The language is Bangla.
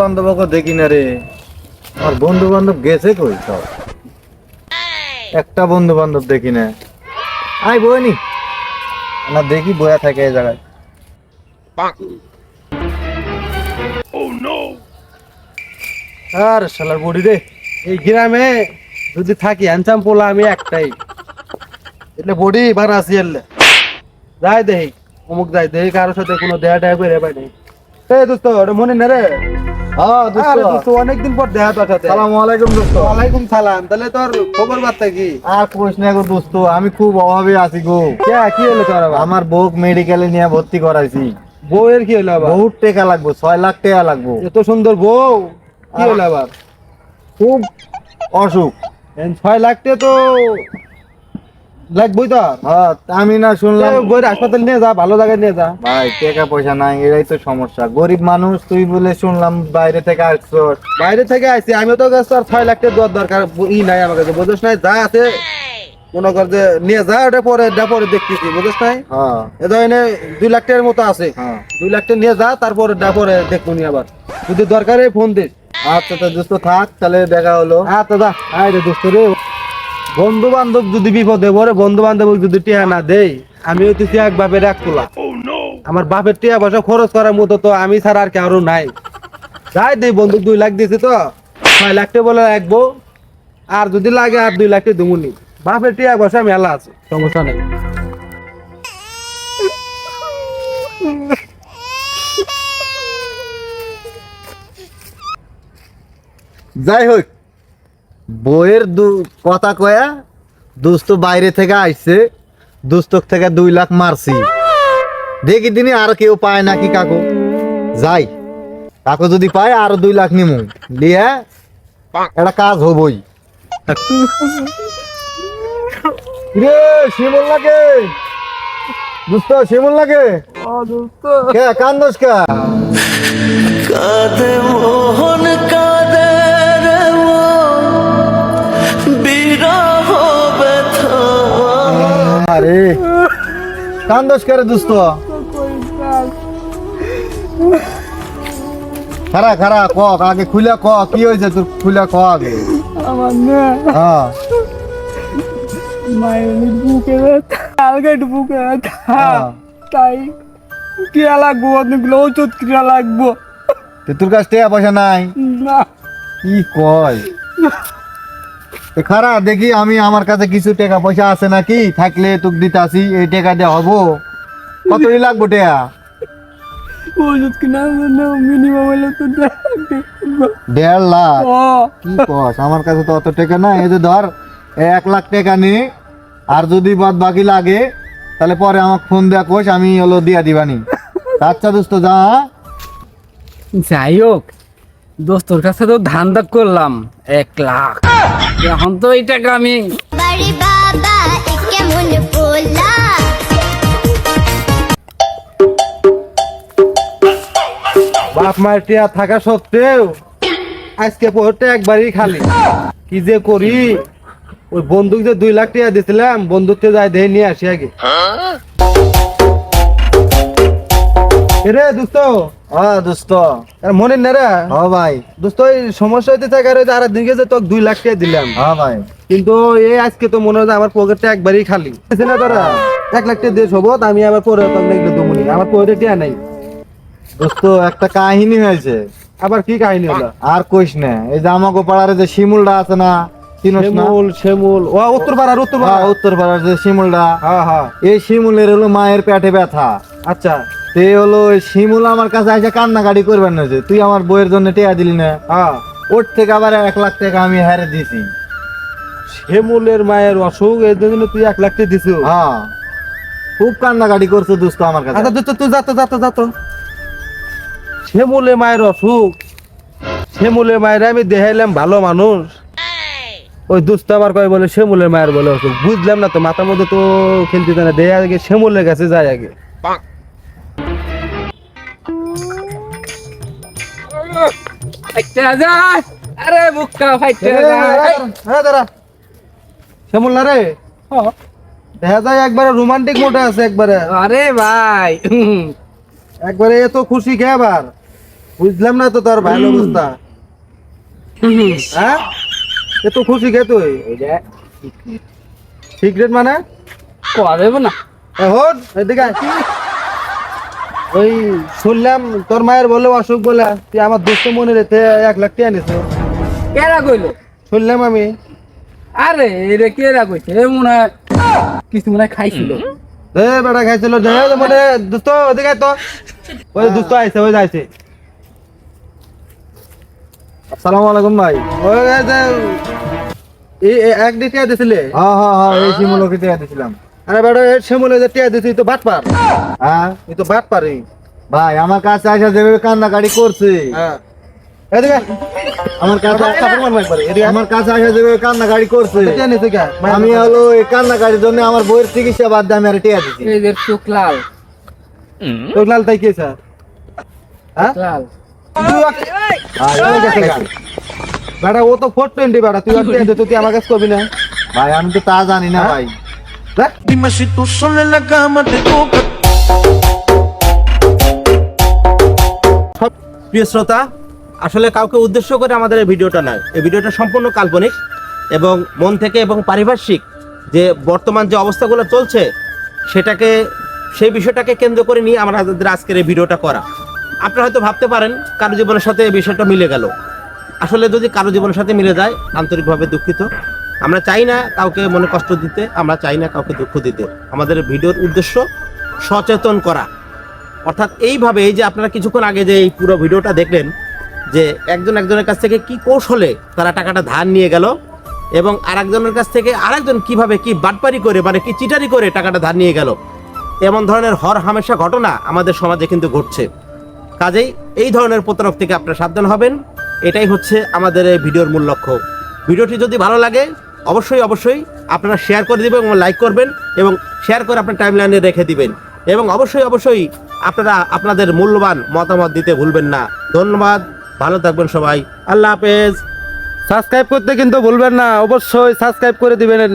বান্ধবকে দেখি না রে আমার বন্ধু বান্ধব গেছে কই সব একটা বন্ধু বান্ধব দেখি না আই বইনি না দেখি বয়া থাকে এই জায়গায় আর শালার বডি রে এই গ্রামে যদি থাকি হ্যান্ডসাম পোলা আমি একটাই એટલે বডি বার আসি এলে যাই দেহি অমুক যাই দেহি কারোর সাথে কোনো দেয়া দেয়া করে পাই নাই এই দোস্ত ওটা মনে না রে আরে দোস্ত দোস্ত অনেকদিন পর দেখা তোর সালাম আলাইকুম দোস্ত। ওয়ালাইকুম সালাম। তাহলে তোর খবর বার্তা কি? আর কোশ না গো দোস্ত আমি খুব অভাবে আছি গো। কে কি হলো তোর আমার বউ মেডিকেলে নিয়ে ভর্তি করাইছি। বউয়ের কি হলো আবার? বহুত টাকা লাগবো ছয় লাখ টাকা লাগবো। এত সুন্দর বউ কি হলো আবার? খুব অসুখ। ছয় লাখ টাকা তো লাগবই তো। হ্যাঁ আমি না শুনলাম বইয়ের হাসপাতাল নিয়ে যা ভালো জায়গায় নিয়ে যা। ভাই টাকা পয়সা নাই এটাই তো সমস্যা। গরিব মানুষ তুই বলে শুনলাম বাইরে থেকে আসছস বাইরে থেকে আইছি আমিও তো আর ছয় লাখ টাকা দেওয়ার দরকার ই নাই আমার কাছে বুঝছ নাই? যা আছে মনে কর যে নিয়ে যা ওটা পরে ওটা পরে দেখতেছি বুঝছ নাই? হ্যাঁ। এ ধরনের দুই লাখ টাকার মতো আছে। হ্যাঁ। দুই লাখ টাকা নিয়ে যা তারপরে ওটা পরে দেখব নি আবার। যদি দরকারে ফোন দিস। আচ্ছা তো দোস্ত থাক তাহলে দেখা হলো। হ্যাঁ তো দা আয় রে দোস্ত রে। বন্ধু বান্ধব যদি বিপদে পড়ে বন্ধু বান্ধব যদি টিয়া না দেই আমি হইতেছি এক বাপের এক তোলা আমার বাপের টিয়া পয়সা খরচ করার মতো তো আমি ছাড়া আর কারও নাই। যাই দেই বন্ধু দুই লাখ দিয়েছি তো। ছয় লাখ টাকা বলে রাখব। আর যদি লাগে আর দুই লাখ টাকা দুমুনি। বাপের টিয়া পয়সা মেলা আছে সমস্যা নেই। যাই হোক বইয়ের দু- কথা কয়া দোস্ত বাইরে থেকে আইছে দুস্তক থেকে দুই লাখ মারছি। দেখি দিনই আর কেউ পায় নাকি কাকু? যাই কাকু যদি পায় আরও দুই লাখ নিমু। দিয়ে একটা কাজ হবই। রে শিমুল লাগে দোস্ত শিমুল লাগে কে কান্দোস কে? কাঁদে মোহন কান্দোস করে দোস্ত? খারা খারা ক আগে খুলে ক কি হয়েছে তোর খুলে ক আগে? আমার না। হ্যাঁ। মায়ের বুকে ব্যথা আলগা বুকে। তাই ক্রিয়া লাগবো অনেকগুলো ওষুধ ক্রিয়া লাগবো। তো তোর কাছে টাকা পয়সা নাই? না। কি কয়? খারা দেখি আমি আমার কাছে কিছু টাকা পয়সা আছে নাকি? থাকলে তোকে দিতে আসি এই টাকা দিয়ে হব। কতই লাগবো টাকা ওষুধ কেনার মিনিমাম হলে তো দেড় লাখ কি কস আমার কাছে তো অত টাকা নাই। এই যে ধর এক লাখ টাকা নে আর যদি বাদ বাকি লাগে তাহলে পরে আমাকে ফোন দেয়া কোষ আমি হলো দিয়া দিবানি। আচ্ছা দোস্ত যা? যাই হোক দোস্তর কাছে তো ধান দাগ করলাম এক লাখ। এখন তো এই টাকা আমি বাপ মায়ের টিয়া থাকা সত্ত্বেও আজকে পড়তে একবারই খালি। কি যে করি? ওই বন্দুক যে দুই লাখ টাকা দিছিলাম বন্দুকতে যাই দিয়ে নিয়ে আসি আগে। রে দোস্ত। হ্যাঁ দোস্ত। মনে না রে। হ্যাঁ ভাই। দোস্ত এই সমস্যা হইতে থাকে আর দিনকে যে তোকে দুই লাখ টাকা দিলাম। হ্যাঁ ভাই। কিন্তু এই আজকে তো মনে হয় আমার পকেটটা একবারই খালি। না তোরা? এক লাখ টাকা দিয়ে আমি আবার পরে দমনি আমার পকেটে নাই। দোস্ত একটা কাহিনী হয়েছে। আবার কি কাহিনী হলো? আর কইস না এই আমাকে যে শিমুলটা আছে না ও উত্তর পাড়ার উত্তর হ্যাঁ, উত্তর পাড়ার যে শিমুলটা। হ্যাঁ হ্যাঁ। এই শিমুলের হলো মায়ের পেটে ব্যথা। আচ্ছা। সে হলো ওই শিমুল আমার কাছে এসে কান্নাকাটি করবেন না যে তুই আমার বইয়ের জন্য টেয়া দিলি না? হ্যাঁ। ওর থেকে আবার এক লাখ টাকা আমি হারে দিছি। শ্যামুলের মায়ের অসুখ এর জন্য তুই এক লাখ টাকা দিছিস। হ্যাঁ। খুব কান্নাকাটি করছ দোস্ত আমার কাছে। আচ্ছা তুই তুই যাতো যাতো যাতো শ্যামুলে মায়ের অসুখ। শ্যামুলের মায়ের আমি দেখাইলাম ভালো মানুষ। ওই দুস্থ আবার কয় বলে শ্যামুলের মায়ের বলে অসুখ। বুঝলাম না তো মাথার মধ্যে তো খেলতে জানে দেয় আগে শ্যামুলের কাছে যায় আগে। ফাইটে যায়। আরে বুকটা ফাইটে এই, যায়। এই, এই, দাঁড়া শ্যামুল না রে? দেখা যায় একবারে রোমান্টিক মোডে আছে একবারে। আরে ভাই হুম, একবারে এত খুশি কে আবার? বুঝলাম না তো তোর ভালো অবস্থা। হ্যাঁ? এত খুশি কে তুই? সিক্রেট মানে? না। এখন এদিকে। ওই শুনলাম তোর মায়ের বলে অসুখ বলে তুই আমার দোস্ত মনে রেখে এক লাখ টাকা নিছো কেরা কইলো? শুনলাম আমি। আরে এরে কেরা কইছে? এ মনে হয় কিছু মনে হয় খাইছিল। এ বেটা খাইছিল। যে মানে দোস্ত ওদিকে আয় তো। ওই দোস্ত আইছে ওই যাইছে আসসালামু আলাইকুম ভাই। ওই এক দিয়ে দিছিলে? হ্যাঁ হ্যাঁ হ্যাঁ এই শিমুলকে টিয়া দিছিলাম। আরে বেটা এই শ্যামলে যে টিয়া দিছি তো বাট পার হ্যাঁ? এই তো বাট পারি ভাই আমার কাছে আসা যেভাবে কান্নাকাটি করছে। হ্যাঁ। এদিকে আমার কাছে কাপড় মারবো একবারে, এদিকে আমার কাছে আসা যেভাবে কান্নাকাটি করছে। টিয়া নিছে কে আমি হলো এই কান্নাকাটির জন্য আমার বইয়ের চিকিৎসা বাদ দিয়ে আমি আর টিয়া দিছি। এই যে চোখ লাল তাই কে স্যার হ্যাঁ? লাল তুই ভাই। বেটা ও তো ফোর টোয়েন্টি বেটা তুই আর টিয়া দে, তুই আমার কাছে করবি না। ভাই আমি তো তা জানি না ভাই। দেখ Dime si tú sola en la cama te toca. প্রিয় শ্রোতা, আসলে কাউকে উদ্দেশ্য করে আমাদের এই ভিডিওটা নয়। এই ভিডিওটা সম্পূর্ণ কাল্পনিক এবং মন থেকে এবং পারিপার্শ্বিক যে বর্তমান যে অবস্থাগুলো চলছে, সেটাকে, সেই বিষয়টাকে কেন্দ্র করে নিয়ে আমরা আমাদের আজকের এই ভিডিওটা করা। আপনারা হয়তো ভাবতে পারেন, কারও জীবনের সাথে এই বিষয়টা মিলে গেল। আসলে যদি কারও জীবনের সাথে মিলে যায়, আন্তরিকভাবে দুঃখিত। আমরা চাই না কাউকে মনে কষ্ট দিতে, আমরা চাই না কাউকে দুঃখ দিতে। আমাদের ভিডিওর উদ্দেশ্য সচেতন করা। অর্থাৎ এইভাবে এই যে আপনারা কিছুক্ষণ আগে যে এই পুরো ভিডিওটা দেখলেন, যে একজন একজনের কাছ থেকে কি কৌশলে তারা টাকাটা ধার নিয়ে গেল এবং আরেকজনের কাছ থেকে আরেকজন কীভাবে কি বাটপারি করে মানে কি চিটারি করে টাকাটা ধার নিয়ে গেল, এমন ধরনের হর হামেশা ঘটনা আমাদের সমাজে কিন্তু ঘটছে। কাজেই এই ধরনের প্রতারক থেকে আপনারা সাবধান হবেন। এটাই হচ্ছে আমাদের এই ভিডিওর মূল লক্ষ্য। ভিডিওটি যদি ভালো লাগে অবশ্যই অবশ্যই আপনারা শেয়ার করে দেবেন এবং লাইক করবেন এবং শেয়ার করে আপনার টাইম লাইনে রেখে দিবেন। এবং অবশ্যই অবশ্যই আপনারা আপনাদের মূল্যবান মতামত দিতে ভুলবেন না। ধন্যবাদ, ভালো থাকবেন সবাই। আল্লাহ হাফেজ। সাবস্ক্রাইব করতে কিন্তু ভুলবেন না, অবশ্যই সাবস্ক্রাইব করে দিবেন।